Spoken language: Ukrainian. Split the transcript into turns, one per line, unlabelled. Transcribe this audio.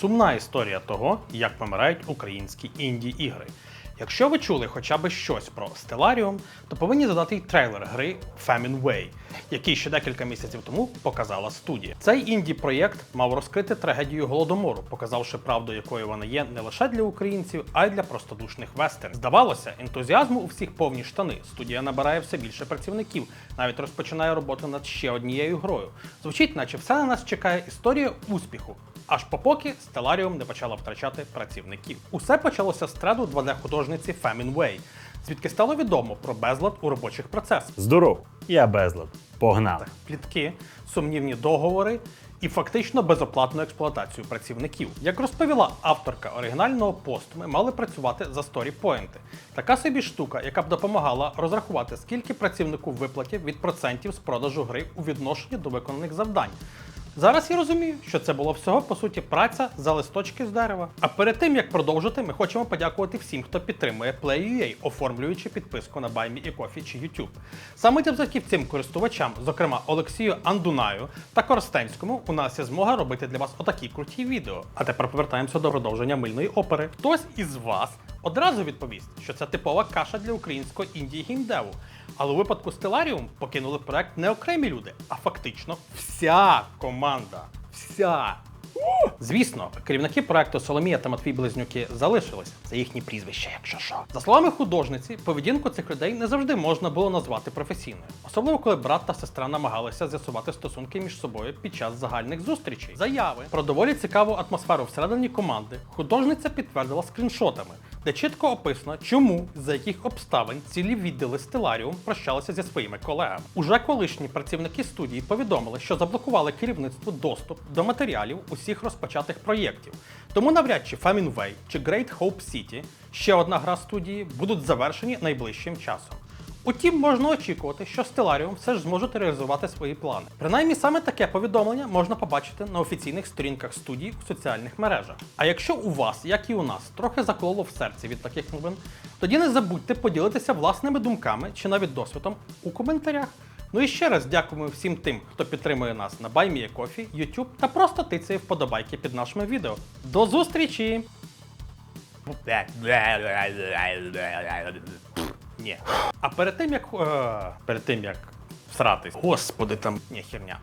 Сумна історія того, як помирають українські інді-ігри. Якщо ви чули хоча б щось про Stellarium, то повинні додати й трейлер гри Famine який ще декілька місяців тому показала студія. Цей інді-проєкт мав розкрити трагедію голодомору, показавши правду, якою вона є не лише для українців, а й для простодушних вестерн. Здавалося, ентузіазму у всіх повні штани. Студія набирає все більше працівників, навіть розпочинає роботу над ще однією грою. Звучить, наче все на нас чекає історія успіху. Аж попоки Stellarium не почала втрачати працівників. Усе почалося з треду 2D-художниці Famine Way, звідки стало відомо про безлад у робочих процесах.
Здоров, я безлад. Погнали.
плітки, сумнівні договори і фактично безоплатну експлуатацію працівників. Як розповіла авторка оригінального посту, ми мали працювати за сторіпоінти. Така собі штука, яка б допомагала розрахувати, скільки працівнику виплатів від процентів з продажу гри у відношенні до виконаних завдань. Зараз я розумію, що це було всього по суті праця за листочки з дерева. А перед тим як продовжити, ми хочемо подякувати всім, хто підтримує Play.ua, оформлюючи підписку на BuyMeACoffee чи YouTube. Саме завдяки цим користувачам, зокрема Олексію Андунаю та Коростенському, у нас є змога робити для вас отакі круті відео. А тепер повертаємося до продовження мильної опери. Хтось із вас одразу відповість, що це типова каша для українського інді геймдеву. Але у випадку Stellarium покинули проект не окремі люди, а фактично вся команда. Вся. Звісно, керівники проекту Соломія та Матвій Близнюки залишились. Це їхні прізвища, якщо що. За словами художниці, поведінку цих людей не завжди можна було назвати професійною, особливо коли брат та сестра намагалися з'ясувати стосунки між собою під час загальних зустрічей. Заяви про доволі цікаву атмосферу всередині команди художниця підтвердила скріншотами, де чітко описано, чому за яких обставин цілі відділи Стеларіум прощалися зі своїми колегами. Уже колишні працівники студії повідомили, що заблокували керівництву доступ до матеріалів усіх розпочатих проєктів. Тому навряд чи Famine Way чи Great Hope City, ще одна гра студії, будуть завершені найближчим часом. Утім, можна очікувати, що Stellarium все ж зможуть реалізувати свої плани. Принаймні саме таке повідомлення можна побачити на офіційних сторінках студії у соціальних мережах. А якщо у вас, як і у нас, трохи закололо в серці від таких новин, тоді не забудьте поділитися власними думками чи навіть досвідом у коментарях. Ну і ще раз дякуємо всім тим, хто підтримує нас на BuyMeACoffee, YouTube та просто тицяє вподобайки під нашими відео. До зустрічі! Ні. А перед тим як. Е, перед тим як всратись. Господи, там. Ні, херня.